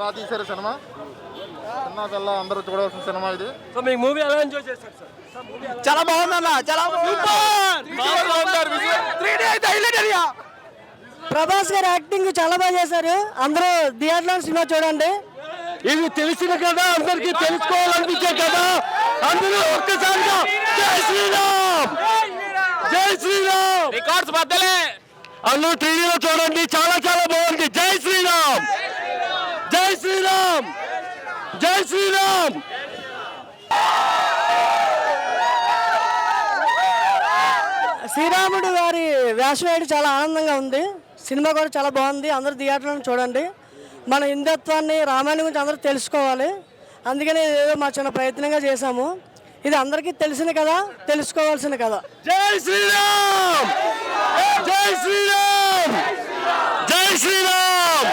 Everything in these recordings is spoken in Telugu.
బాగా తీశారు సినిమా? చిన్న పిల్ల అందరూ చూడవలసిన సినిమా ఇది. సో మీకు మూవీ ఎలా ఎంజాయ్ చేశారు సార్ సార్ మూవీ ఎలా చాలా బాగుందన్న చాలా ప్రభాస్ గారి యాక్టింగ్ చాలా బాగా చేశారు. అందరూ థియేటర్లో సినిమా చూడండి. ఇది తెలిసిన కదా అందరికి తెలుసుకోవాలనిపించే కదా. అందరూ ఒక్కసారిగా జై శ్రీరామ్! జై శ్రీరామ్! రికార్డ్స్ బద్దలే. అందరూ టీవీలో చూడండి చాలా చాలా బాగుంది. జై శ్రీరామ్! జై శ్రీరామ్! జై శ్రీరామ్! శ్రీరాముడు గారి వేషం వేయడం చాలా ఆనందంగా ఉంది. సినిమా కూడా చాలా బాగుంది. అందరూ థియేటర్లో చూడండి. మన హిందుత్వాన్ని రామాయణం గురించి అందరూ తెలుసుకోవాలి. అందుకని ఏదో మా చిన్న ప్రయత్నంగా చేశాము. ఇది అందరికీ తెలిసిన కదా తెలుసుకోవాల్సిన కదా జై శ్రీరామ్! జై శ్రీరామ్ జై శ్రీరామ్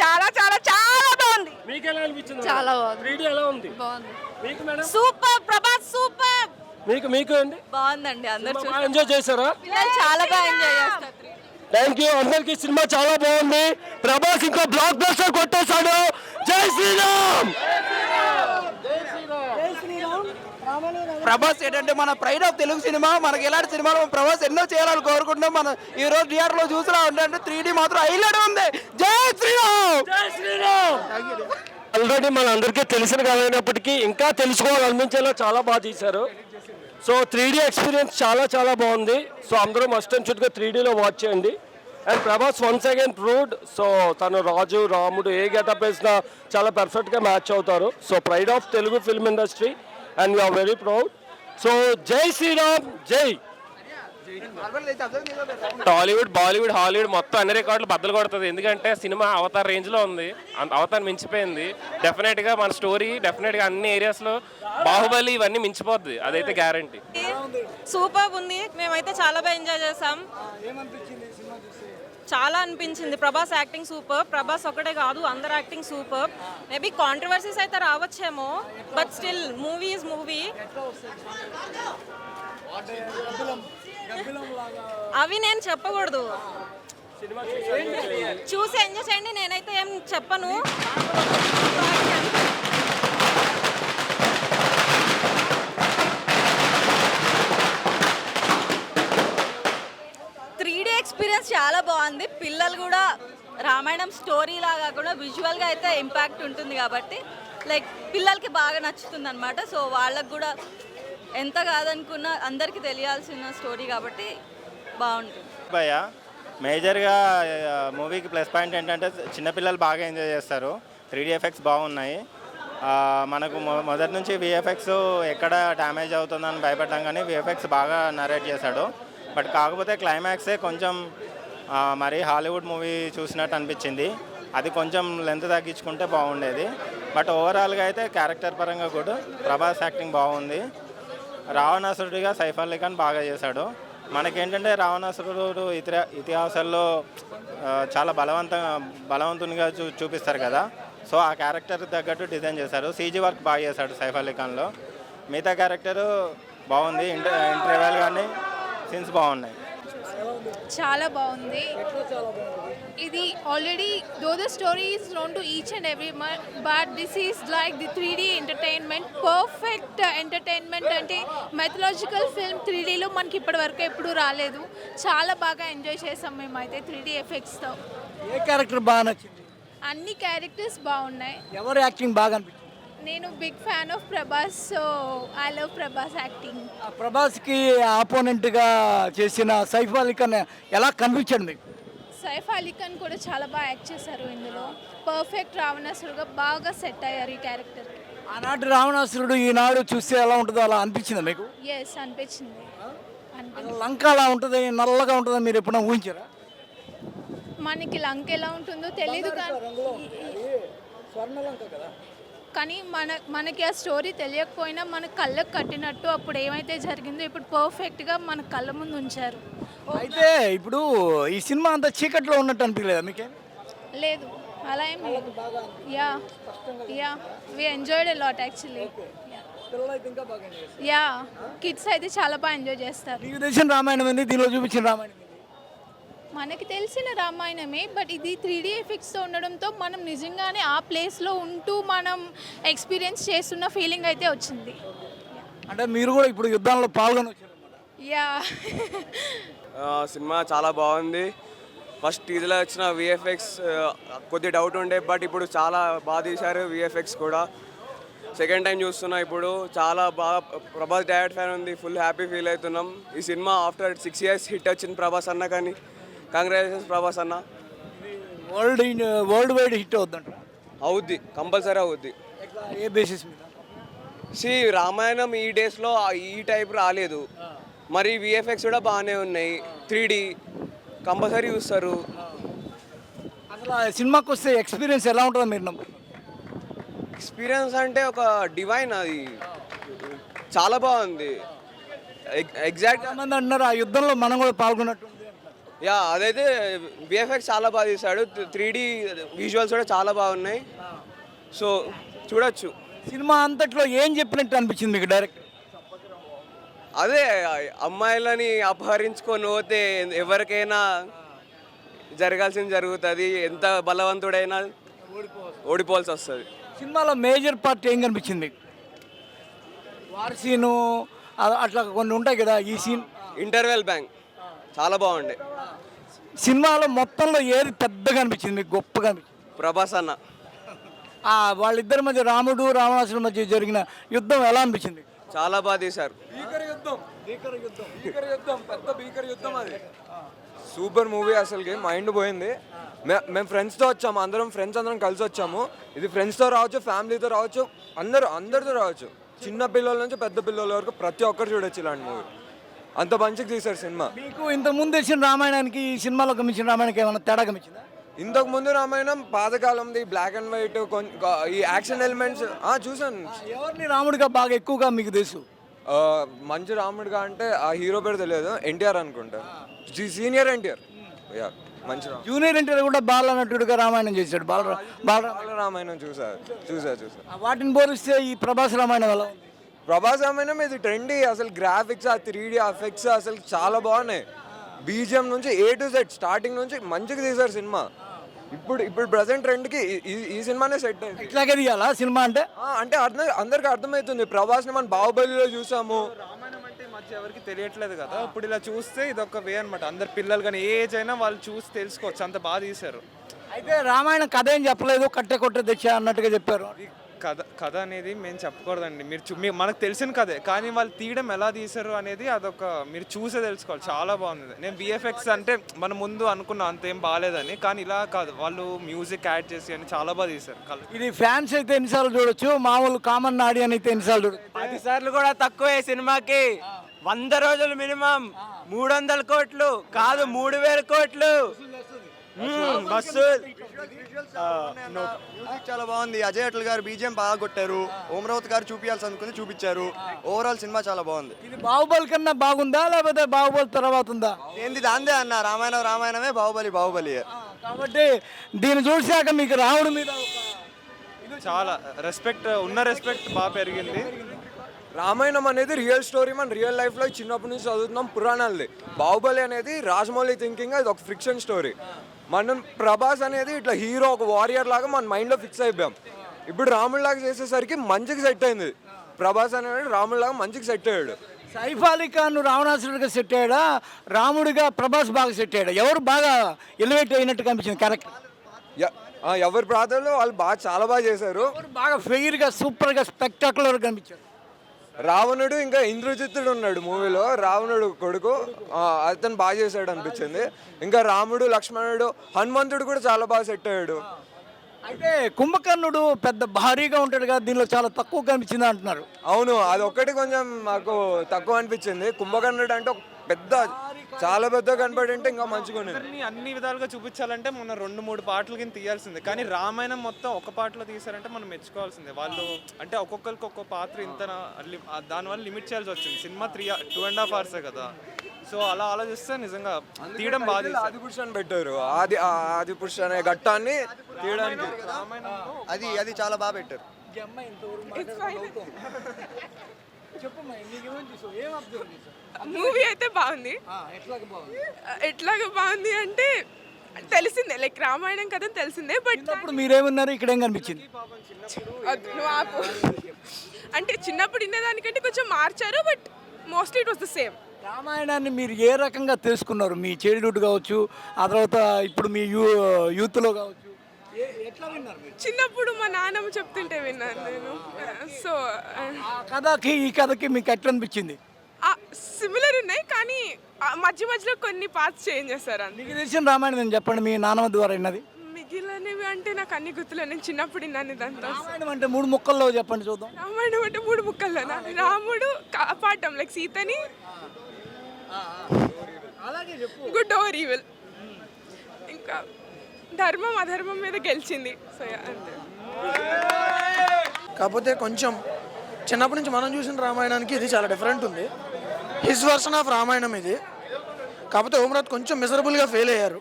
చాలా చాలా చాలా బాగుంది మీకు ఎలా అనిపించింది చాలా బాగుంది. త్రీ ఎలా ఉంది? బాగుంది. మీకు మేడం? Super Prabhas super. మీకు మీకు అండి బాగుందండి అందరు బాగా ఎంజాయ్ చేశారా? పిల్లలు చాలా బాగా ఎంజాయ్ చేస్తారు. థ్యాంక్ యూ అందరికి సినిమా చాలా బాగుంది. ప్రభాస్ ఇంకో బ్లాక్ బస్టర్ కొట్టేశాడు. జై శ్రీరామ్! ప్రభాస్ ఏంటంటే మన ప్రైడ్ ఆఫ్ తెలుగు సినిమా మనకి ఎలాంటి సినిమాలు ప్రభాస్ ఎన్నో చేయాలని కోరుకుంటున్నాం. మనం ఈ రోజు థియేటర్లో చూసినా ఉంటే త్రీ డి మాత్రం హైలైట్ ఉంది. జై శ్రీరామ్! జై శ్రీరామ్! ఆల్రెడీ మన అందరికీ తెలిసిన కాదైనప్పటికీ ఇంకా తెలుసుకోవాలనిపించేలా చాలా బాగా తీశారు. సో త్రీడీ ఎక్స్పీరియన్స్ చాలా చాలా బాగుంది. సో అందరూ మస్ట్ అండ్ షుడ్గా త్రీ డీలో వాచ్ చేయండి. And Prabhas once again proved. So తను రాజు రాముడు ఏ గెటప్ వేసినా చాలా పర్ఫెక్ట్గా మ్యాచ్ అవుతారు. So pride of Telugu film industry and we are very proud. So Jai Shriram Jai. Tollywood Bollywood Hollywood మొత్తం అన్ని రికార్డులు బద్దలు కొడుతుంది. ఎందుకంటే సినిమా అవతార్ రేంజ్లో ఉంది. అంత అవతార్ మించిపోయింది. డెఫినెట్గా మన స్టోరీ డెఫినెట్గా అన్ని ఏరియాస్లో బాహుబలి ఇవన్నీ మించిపోద్ది. అదైతే గ్యారంటీ సూపర్ ఉంది. మేమైతే చాలా బాగా ఎంజాయ్ చేసాం. చాలా అనిపించింది. Prabhas acting super. ప్రభాస్ ఒకటే కాదు అందరు యాక్టింగ్ సూపర్. మేబీ కాంట్రవర్సీస్ అయితే రావచ్చేమో but still movie is movie అవి నేను చెప్పకూడదు. చూసి ఎంజాయ్ చేయండి నేనైతే ఏం చెప్పను. త్రీ డీ ఎక్స్పీరియన్స్ చాలా బాగుంది. పిల్లలు కూడా రామాయణం స్టోరీ లాగా కూడా విజువల్గా అయితే ఇంపాక్ట్ ఉంటుంది కాబట్టి లైక్ పిల్లలకి బాగా నచ్చుతుంది అనమాట సో వాళ్ళకు కూడా ఎంత కాదనుకున్నా అందరికీ తెలియాల్సిన స్టోరీ కాబట్టి బాగుంటుంది. భయ మేజర్గా మూవీకి ప్లస్ పాయింట్ ఏంటంటే చిన్నపిల్లలు బాగా ఎంజాయ్ చేస్తారు. త్రీ ఎఫెక్ట్స్ బాగున్నాయి. మనకు మొ- మొదటి నుంచి విఎఫ్ఎక్స్ ఎక్కడ డ్యామేజ్ అవుతుందని భయపడ్డాం కానీ విఎఫ్ఎక్స్ బాగా నరేట్ చేశాడు. బట్ కాకపోతే క్లైమాక్సే కొంచెం మరి హాలీవుడ్ మూవీ చూసినట్టు అనిపించింది. అది కొంచెం లెంత్ తగ్గించుకుంటే బాగుండేది. బట్ ఓవరాల్గా అయితే క్యారెక్టర్ పరంగా కూడా ప్రభాస్ యాక్టింగ్ బాగుంది. రావణాసురుడిగా సైఫ్ అలీ ఖాన్ బాగా చేశాడు. మనకేంటంటే రావణాసురుడు ఇతిహా ఇతిహాసాల్లో చాలా బలవంత బలవంతునిగా చూ చూపిస్తారు కదా. సో ఆ క్యారెక్టర్ తగ్గట్టు డిజైన్ చేశారు. సీజీ వర్క్ బాగా చేశాడు సైఫ్ అలీ ఖాన్లో మిగతా క్యారెక్టరు బాగుంది. ఇంటర్ ఇంటర్వెల్ కానీ సీన్స్ బాగున్నాయి. చాలా బాగుంది. ఇది already though the story is known to each and every one but this is like the three D entertainment perfect entertainment అంటే మెథలాజికల్ ఫిల్మ్ త్రీ డీలో మనకి ఇప్పటి వరకు ఎప్పుడూ రాలేదు. చాలా బాగా ఎంజాయ్ చేసాం మేమైతే త్రీ డీ ఎఫెక్ట్స్తో ఏ క్యారెక్టర్ బాగా నచ్చింది? అన్ని క్యారెక్టర్స్ బాగున్నాయి. ఎవరు యాక్టింగ్ బాగా అనిపించింది? నేను big fan of Prabhas so I love Prabhas acting ప్రభాస్కి ఆపోనెంట్గా చేసిన సైఫ్ అలీ ఎలా కనిపించాడు మీకు? సైఫ్ అలీ ఖాన్ కూడా చాలా బాగా యాక్ట్ చేశారు ఇందులో. పర్ఫెక్ట్ రావణాసురుగా బాగా సెట్ అయ్యారు ఈ క్యారెక్టర్. ఆనాటి రావణాసురుడు ఈనాడు చూస్తే ఎలా ఉంటుందో అలా అనిపించిందా మీకు? ఎస్ అనిపించింది. అనిపి లంక అలా ఉంటుంది? నల్లగా ఉంటుందా? మీరు ఎప్పుడైనా ఊహించారా? మనకి లంక ఎలా ఉంటుందో తెలియదు కానీ కానీ మన మనకి ఆ స్టోరీ తెలియకపోయినా మన కళ్ళకు కట్టినట్టు అప్పుడు ఏమైతే జరిగిందో ఇప్పుడు పర్ఫెక్ట్గా మన కళ్ళ ముందు ఉంచారు. అయితే ఇప్పుడు ఈ సినిమా అంతా చీకట్లో ఉన్నట్టు అనిపించలేదా మీకే? లేదు అలా ఏం లేదు. Yeah yeah we enjoyed a lot actually yeah kids అయితే చాలా బాగా ఎంజాయ్ చేస్తారు. తెలిసిన రామాయణం ఏంది? దీనిలో చూపించిన రామాయణం ఏంది? మనకి తెలిసిన రామాయణమే బట్ ఇది త్రీ డీ ఎఫెక్ట్స్తో ఉండడంతో మనం నిజంగానే ఆ ప్లేస్లో ఉంటూ మనం ఎక్స్పీరియన్స్ చేస్తున్న ఫీలింగ్ అయితే వచ్చింది. అంటే మీరు కూడా ఇప్పుడు యుద్ధంలో పాల్గొని వచ్చారు. యా సినిమా చాలా బాగుంది. ఫస్ట్ టీజర్లో వచ్చిన విఎఫ్ఎక్స్ కొద్ది డౌట్ ఉండే బట్ ఇప్పుడు చాలా బాగా తీశారు విఎఫ్ఎక్స్ కూడా. సెకండ్ టైం చూస్తున్నా ఇప్పుడు. చాలా బాగా ప్రభాస్ డైరెక్ట్ ఫ్యాన్ ఉంది. ఫుల్ హ్యాపీ ఫీల్ అవుతున్నాం. ఈ cinema after six years hit వచ్చింది ప్రభాస్ అన్న కానీ. కంగ్రాచులేషన్స్ ప్రభాస్ అన్న. వరల్డ్ వరల్డ్ వైడ్ హిట్ అవుద్దంట. అవుద్ది కంపల్సరీ అవుద్ది. ఏ బేసిస్ మీద? సి రామాయణం ఈ డేస్లో ఈ టైప్ రాలేదు. మరి విఎఫ్ఎక్స్ కూడా బాగానే ఉన్నాయి. త్రీ డి కంపల్సరీ చూస్తారు. అసలు సినిమాకి వస్తే ఎక్స్పీరియన్స్ ఎలా ఉంటుందో మీరు ఎక్స్పీరియన్స్ అంటే ఒక డివైన్ అది. చాలా బాగుంది. ఎగ్జాక్ట్ చాలామంది అంటున్నారు ఆ యుద్ధంలో మనం కూడా పాల్గొన్నట్టు. యా అదైతే విఎఫ్ఎక్స్ చాలా బాగా తీశాడు. త్రీ డి విజువల్స్ కూడా చాలా బాగున్నాయి. సో చూడొచ్చు. సినిమా అంతట్లో ఏం చెప్పినట్టు అనిపించింది మీకు డైరెక్ట్? అదే అమ్మాయిలని అపహరించుకొని పోతే ఎవరికైనా జరగాల్సింది జరుగుతుంది. ఎంత బలవంతుడైనా ఓడిపోవాల్సి వస్తుంది. సినిమాలో మేజర్ పార్ట్ ఏం కనిపించింది? వార్ సీను అట్లా కొన్ని ఉంటాయి కదా ఈ సీన్. Interval bank. చాలా బాగుండే. సినిమాలో మొత్తంలో ఏది పెద్దగా అనిపించింది? మీకు గొప్పగా అనిపించింది ప్రభాస్ అన్న. ఆ వాళ్ళిద్దరి మధ్య రాముడు రావణాసుల మధ్య జరిగిన యుద్ధం ఎలా అనిపించింది? చాలా బాగా తీశారు. సూపర్ మూవీ అసలుకి మైండ్ పోయింది. మే- మేము ఫ్రెండ్స్తో వచ్చాము అందరం ఫ్రెండ్స్ అందరం కలిసి వచ్చాము. ఇది ఫ్రెండ్స్తో రావచ్చు ఫ్యామిలీతో రావచ్చు అందరూ అందరితో రావచ్చు. చిన్న పిల్లల నుంచి పెద్ద పిల్లల వరకు ప్రతి ఒక్కరు చూడొచ్చు ఇలాంటి మూవీ. అంత మంచిగా తీశారు సినిమా. మీకు ఇంత ముందు వచ్చిన రామాయణానికి ఈ సినిమాలో గమించిన రామాయణానికి ఏమైనా తేడా గమించిందా ఇంతకు ముందు రామాయణం పాతకాలంది బ్లాక్ అండ్ వైట్ ఈ యాక్షన్ ఎలిమెంట్స్ చూసాను ఎవరిని రాముడిగా బాగా ఎక్కువగా మీకు తెలుసు? మంచి రాముడిగా అంటే ఆ హీరో పేరు తెలియదు ఎన్టీఆర్ అనుకుంటా. సీనియర్ ఎన్టీఆర్. యా మంచి జూనియర్ ఎన్టీఆర్ కూడా బాల నటుడిగా రామాయణం చేశాడు బాల బాల రామాయణం చూసా చూసా చూసా. వాటిని పోలిస్తే ఈ ప్రభాస్ రామాయణం ఎలా ఉంది? ప్రభాస్ రామాయణం ఇది ట్రెండీ అసలు గ్రాఫిక్స్ ఆ త్రీ డి ఎఫెక్ట్స్ అసలు చాలా బాగున్నాయి. బీజిఎం నుంచి ఏ టు సెట్ స్టార్టింగ్ నుంచి మంచిగా తీశారు సినిమా. ఇప్పుడు ఇప్పుడు ప్రజెంట్ ట్రెండ్కి ఈ సినిమానే సెట్ అయింది. ఇట్లాగే తీయాలా సినిమా అంటే? అంటే అర్థం అందరికి అర్థమవుతుంది. ప్రభాస్ని మనం బాహుబలిలో చూసాము. ఎవరికి తెలియట్లేదు కదా. ఇప్పుడు ఇలా చూస్తే ఇది ఒక వే అనమాట అందరు పిల్లలు కానీ ఏ ఏజ్ అయినా వాళ్ళు చూసి తెలుసుకోవచ్చు. అంత బాగా తీశారు. అయితే రామాయణం కథ ఏం చెప్పలేదు కట్టె కొట్టే తెచ్చా అన్నట్టుగా చెప్పారు. కథ కథ అనేది మేము చెప్పకూడదండి. మీరు చూ మీ- మనకు తెలిసిన కథే. కానీ వాళ్ళు తీయడం ఎలా తీశారు అనేది అదొక మీరు చూసే తెలుసుకోవాలి. చాలా బాగుంది. నేను విఎఫ్ఎక్స్ అంటే మన ముందు అనుకున్నా అంతేం బాగాలేదని కానీ ఇలా కాదు. వాళ్ళు మ్యూజిక్ యాడ్ చేసి అని చాలా బాగా తీశారు. ఇది ఫ్యాన్స్ అయితే ఎన్నిసార్లు చూడొచ్చు మామూలు కామన్ ఆడియన్ అయితే ఎన్నిసార్లు చూడొచ్చు? పది సార్లు కూడా తక్కువే సినిమాకి. వంద రోజులు మినిమం. మూడు వందల కోట్లు. కాదు మూడు వేల కోట్లు. బస్సు చాలా బాగుంది. అజయ్ అటల్ గారు బీజిఎం బాగా కొట్టారు. ఓమరావత్ గారు చూపించాల్సి అనుకుంది చూపించారు. ఓవరాల్ సినిమా చాలా బాగుంది. ఇది బాహుబలి కన్నా బాగుందా లేకపోతే బాహుబలి తర్వాత ఉందా? ఏంది దాందే అన్న రామాయణం రామాయణమే బాహుబలి బాహుబలి. కాబట్టి దీన్ని చూశాక మీకు రాముడి మీద ఒక చాలా రెస్పెక్ట్ ఉన్న రెస్పెక్ట్ బాగా పెరిగింది. రామాయణం అనేది రియల్ స్టోరీ మన రియల్ లైఫ్లో చిన్నప్పటి నుంచి చదువుతున్నాం పురాణాలది. బాహుబలి అనేది రాజమౌళి థింకింగ్ అది ఒక ఫ్రిక్షన్ స్టోరీ మనం ప్రభాస్ అనేది ఇట్లా హీరో ఒక వారియర్ లాగా మన మైండ్లో ఫిక్స్ అయిపోయాం. ఇప్పుడు రాముడిలాగా చేసేసరికి మంచిగా సెట్ అయింది. ప్రభాస్ అనేది రాముడిలాగా మంచిగా సెట్ అయ్యాడు. సైఫ్ అలీ ఖాన్ రావణాసురుడిగా సెట్ అయ్యాడా? రాముడిగా ప్రభాస్ బాగా సెట్ అయ్యాడా? ఎవరు బాగా ఎలివేట్ అయినట్టు కనిపించింది ఆ, ఎవరి ప్రాంతంలో వాళ్ళు బాగా చాలా బాగా చేశారు. బాగా ఫెయిర్గా సూపర్గా స్పెక్టాకులర్ కనిపించారు రావణుడు ఇంకా ఇంద్రజిత్తుడు ఉన్నాడు మూవీలో. రావణుడు కొడుకు అతను బాగా చేశాడు అనిపించింది. ఇంకా రాముడు లక్ష్మణుడు హనుమంతుడు కూడా చాలా బాగా సెట్ అయ్యాడు. అయితే కుంభకర్ణుడు పెద్ద భారీగా ఉంటాడు కదా దీనిలో చాలా తక్కువ కనిపించింది అంటున్నారు. అవును అది ఒక్కటి కొంచెం మాకు తక్కువ అనిపించింది. కుంభకర్ణుడు అంటే ఒక పెద్ద చాలా పెద్ద కనపడి ఉంటే ఇంకా మంచిగా ఉండేది. అన్ని విధాలుగా చూపించాలంటే మన రెండు మూడు పాటలు కింద తీయాల్సిందే. కానీ రామాయణం మొత్తం ఒక పాటలో తీశారంటే మనం మెచ్చుకోవాల్సిందే. వాళ్ళు అంటే ఒక్కొక్కరికి ఒక్కొక్క పాత్ర ఇంత దానివల్ల లిమిట్ చేయాల్సి వచ్చింది. Cinema three two and half అవర్సే కదా. సో అలా ఆలోచిస్తే నిజంగా తీయడం తీశారు. ఆది పురుష్ అని పెట్టారు. ఆది ఆ ఆది పురుష్ అనే ఘట్టాన్ని తీయడానికి. అది అది చాలా బాగా పెట్టారు. మూవీ అయితే బాగుంది. ఎట్లాగ బాగుంది? అంటే తెలిసిందే లైక్ రామాయణం కథ తెలిసిందే బట్ ఇప్పుడు మీరేమన్నారు ఇక్కడ ఏం కనిపించింది ఆపు. అంటే చిన్నప్పుడు ఉండేదానికంటే కొంచెం మార్చారు but mostly it was the same రామాయణాన్ని మీరు ఏ రకంగా తెలుసుకున్నారు? మీ చైల్డ్హుడ్ కావచ్చు ఆ తర్వాత ఇప్పుడు మీ యూ యూత్లో కావచ్చు. చిన్నప్పుడు మా నాన్నమ్మ చెప్తుంటే విన్నాను నేను. సో ఆ కథకి ఈ కథకి మీకు ఎట్లా అనిపించింది? సిమిలర్ ఉన్నాయి కానీ మధ్య మధ్యలో కొన్ని పార్ట్స్ చేంజ్ చేస్తారు అంతే మీకు తెలిసిన రామాయణం నేను చెప్పండి? మీ నాన్నమ్మ ద్వారా విన్నది. మిగిలినవి అంటే నాకు అన్ని గుర్తులేదు. నేను చిన్నప్పుడు విన్నాను ఇదంతా. రామాయణం అంటే మూడు ముక్కల్లో చెప్పండి చూద్దాం. రామాయణం అంటే మూడు ముక్కల్లోనా? రాముడు కాపాడటం లైక్ సీతని గుడ్ ఓవర్ ఈవిల్ ఇంకా ధర్మం అధర్మం మీద గెలిచింది. సో అంతే. కాకపోతే కొంచెం చిన్నప్పటి నుంచి మనం చూసిన రామాయణానికి ఇది చాలా డిఫరెంట్ ఉంది. హిస్ వర్షన్ ఆఫ్ రామాయణం ఇది. కాకపోతే ఓమరాత్ కొంచెం మిజరబుల్గా ఫెయిల్ అయ్యారు.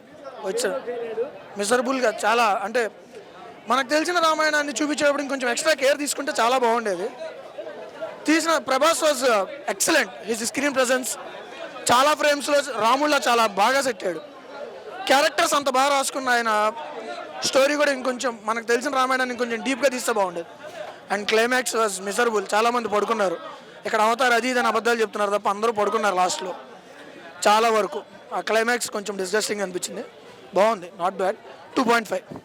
వచ్చారు. మిజరబుల్గా చాలా అంటే మనకు తెలిసిన రామాయణాన్ని చూపించేటప్పుడు ఇంకొంచెం ఎక్స్ట్రా కేర్ తీసుకుంటే చాలా బాగుండేది. తీసిన Prabhas was excellent his screen presence చాలా ఫ్రేమ్స్లో రాముల్లా చాలా బాగా సెట్టాడు క్యారెక్టర్స్ అంత బాగా రాసుకున్న ఆయన స్టోరీ కూడా ఇంకొంచెం మనకు తెలిసిన రామాయణాన్ని ఇంకొంచెం డీప్గా తీస్తే బాగుండేది. అండ్ క్లైమాక్స్ వాజ్ మిజరబుల్ చాలామంది పడుకున్నారు. ఇక్కడ అవతారు అది ఇది అని అబద్ధాలు చెప్తున్నారు తప్ప అందరూ పడుకున్నారు లాస్ట్లో. చాలా వరకు. ఆ క్లైమాక్స్ కొంచెం డిస్గస్టింగ్ అనిపించింది. బాగుంది. Not bad two point five